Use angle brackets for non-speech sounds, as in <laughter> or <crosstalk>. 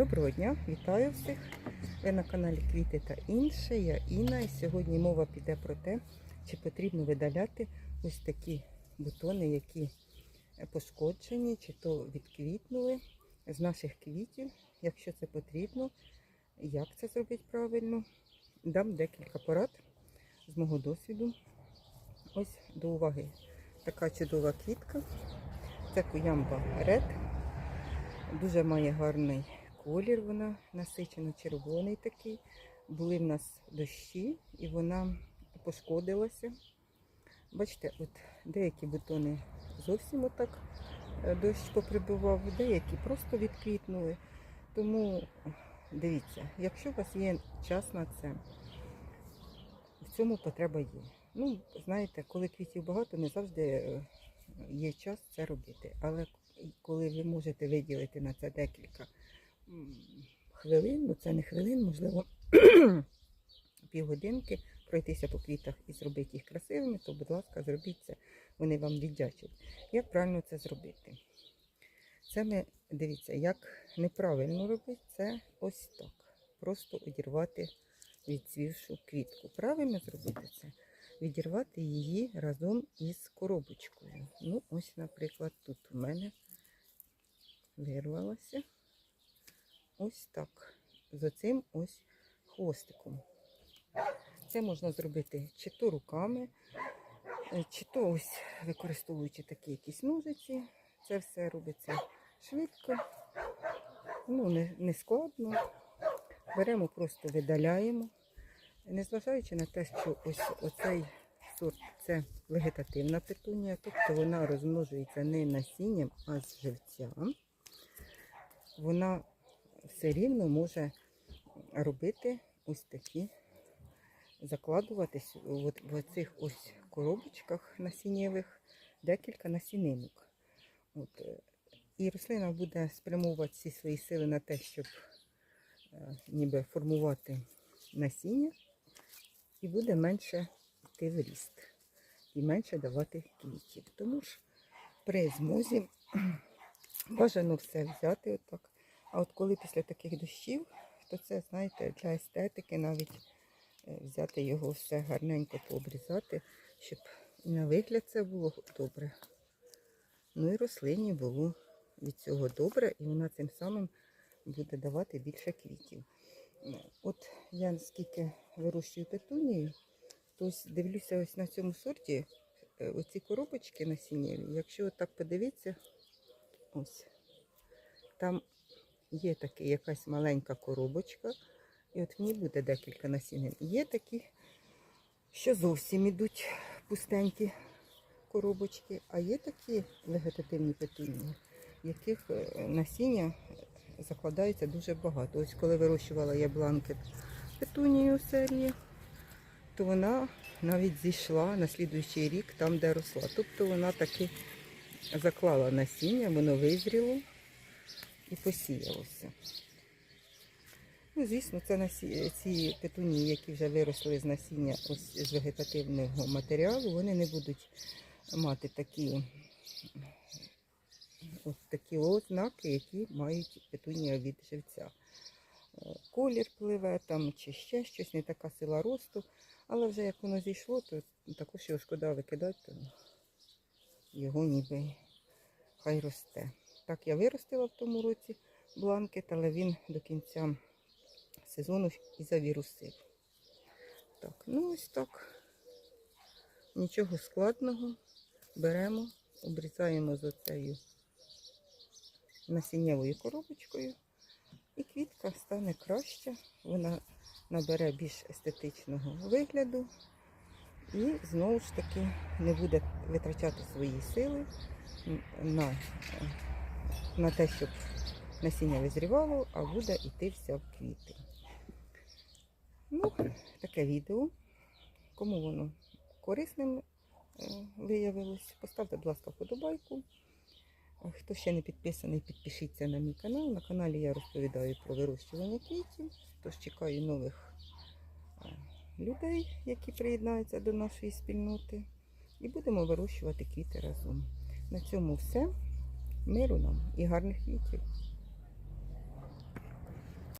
Доброго дня, вітаю всіх. Ви на каналі Квіти та інше. Я Інна. І сьогодні мова піде про те, чи потрібно видаляти ось такі бутони, які пошкоджені, чи то відквітнули з наших квітів. Якщо це потрібно, як це зробити правильно, дам декілька порад з мого досвіду. Ось до уваги така чудова квітка. Це куямба Ред. Дуже має гарний колір, вона насичено червоний такий. Були в нас дощі і вона пошкодилася. Бачите, от деякі бутони зовсім отак е, дощ поприбивав, деякі просто відквітнули. Тому дивіться, якщо у вас є час на це, в цьому потреба є. Ну, знаєте, коли квітів багато, не завжди е, є час це робити. Але коли ви можете виділити на це декілька хвилин, ну це не хвилин, можливо, <clears throat> півгодинки, пройтися по квітах і зробити їх красивими, то, будь ласка, зробіть це, вони вам віддячать. Як правильно це зробити? Це ми, дивіться, як неправильно робити, це ось так. Просто одірвати відцвівшу квітку. Правильно зробити це? Відірвати її разом із коробочкою. Ну, ось, наприклад, тут у мене вирвалося ось так. З оцим ось хвостиком. Це можна зробити чи то руками, е, чи то ось використовуючи такі якісь ножиці. Це все робиться швидко, ну, не, не складно. Беремо, просто видаляємо. Незважаючи на те, що ось оцей сорт це вегетативна петунія, тобто вона розмножується не насінням, а з живця, вона все рівно може робити ось такі, закладуватись от в цих ось коробочках насіннєвих декілька насінинок. От. е, І рослина буде спрямовувати всі свої сили на те, щоб е, ніби формувати насіння і буде менше йти в ріст і менше давати квітів. Тому ж при змозі <clears throat> бажано все взяти отак. А от коли після таких дощів, то це, знаєте, для естетики навіть е, взяти його все гарненько пообрізати, щоб і на вигляд це було добре. Ну і рослині було від цього добре, і вона цим самим буде давати більше квітів. От я наскільки вирощую петунію, то дивлюся ось на цьому сорті е, оці коробочки насіннєві. Якщо так подивитися, ось там є така якась маленька коробочка, і от в ній буде декілька насінин. Є такі, що зовсім ідуть пустенькі коробочки, а є такі вегетативні петунії, яких е, насіння закладається дуже багато. Ось коли вирощувала я бланкет петунію серії, то вона навіть зійшла на слідуючий рік там, де росла. Тобто вона таки заклала насіння, воно визріло і посіялося. Ну, звісно, це насі... ці петунії, які вже виросли з насіння ось з вегетативного матеріалу, вони не будуть мати такі Ось такі ознаки, які мають петунія від живця. Е, Колір пливе там чи ще щось, не така сила росту. Але вже як воно зійшло, то також його шкода викидати, його ніби хай росте. Так я виростила в тому році бланкет, але він до кінця сезону і завірусив. Так, ну ось так. Нічого складного. Беремо, обрізаємо з оцею насіннєвою коробочкою. І квітка стане краще, вона набере більш естетичного вигляду і знову ж таки не буде витрачати свої сили на, на те, щоб насіння визрівало, а буде йти вся в квіти. Ну, таке відео. Кому воно корисним е, виявилось, поставте, будь ласка, вподобайку. Хто ще не підписаний, підпишіться на мій канал. На каналі я розповідаю про вирощування квітів. Тож чекаю нових е, людей, які приєднаються до нашої спільноти. І будемо вирощувати квіти разом. На цьому все. Миру нам і гарних квітів.